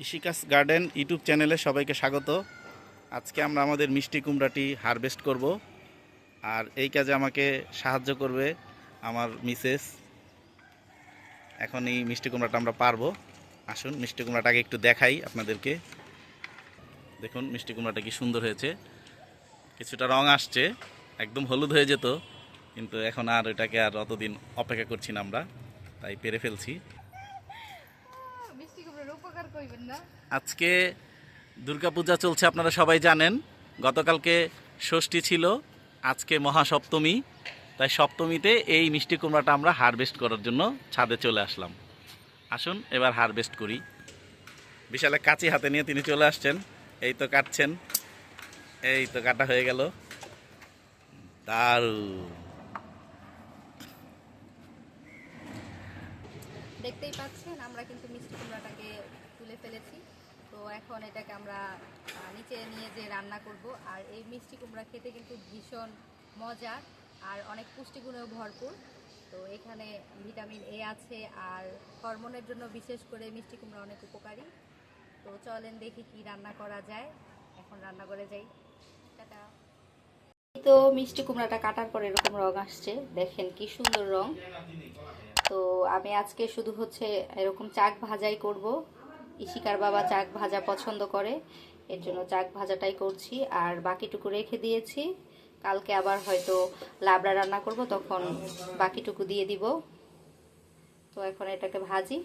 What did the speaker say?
বিকাশ garden YouTube চ্যানেলে সবাইকে স্বাগত। আজকে আমরা আমাদের মিষ্টি কুমড়াটি হারভেস্ট করব আর এই কাজে আমাকে সাহায্য করবে আমার মিসেস। এখন এই মিষ্টি কুমড়াটা আমরা পারব। আসুন, মিষ্টি কুমড়াটাকে একটু দেখাই আপনাদেরকে। দেখুন, মিষ্টি কুমড়াটা কি সুন্দর হয়েছে। কিছুটা রং আসছে, একদম হলুদ হয়ে যেত, কিন্তু এখন আর এটাকে আর অতদিন অপেক্ষা করছি না আমরা, তাই পেরে ফেলছি মিষ্টি কুমড়োর উপকার করবেন না আজকে দুর্গাপূজা চলছে আপনারা সবাই জানেন। গতকালকে ষষ্ঠী ছিল আজকে মহাসপ্তমী। তাই সপ্তমীতে এই মিষ্টি কুমড়াটা আমরা হারভেস্ট করার জন্য ছাদে চলে আসলাম। আসুন এবার হারভেস্ট করি। বিশালে কাঁচি হাতে নিয়ে তিনি চলে আসছেন। এই তো কাটছেন। এই তো কাটা হয়ে গেল। দারুণ। দেখতেই পাচ্ছেন আমরা কিন্তু মিষ্টি কুমড়াটাকে তুলে ফেলেছি। তো এখন এটাকে আমরা নিচে নিয়ে যে রান্না করব। আর এই মিষ্টি কুমড়া খেতে কিন্তু ভীষণ মজার আর অনেক পুষ্টিগুণেও ভরপুর। তো এখানে ভিটামিন এ আছে আর হরমোনের জন্য বিশেষ করে মিষ্টি কুমড়া অনেক উপকারী। তো চলেন দেখি কি রান্না করা যায়। এখন রান্না করে যাই। টাটা। তো মিষ্টি কুমড়াটা কাটার পর এরকম রং আসছে। দেখেন কি সুন্দর রং। তো আমি আজকে শুধু হচ্ছে এরকম চাক ভাজাই করব। ইশিকার বাবা চাক ভাজা পছন্দ করে, এর জন্য চাক ভাজাটাই করছি। আর বাকিটুকু রেখে দিয়েছি। কালকে আবার হয়তো লাবড়া রান্না করব, তখন বাকিটুকু দিয়ে দিব। তো এখন এটাকে ভাজি।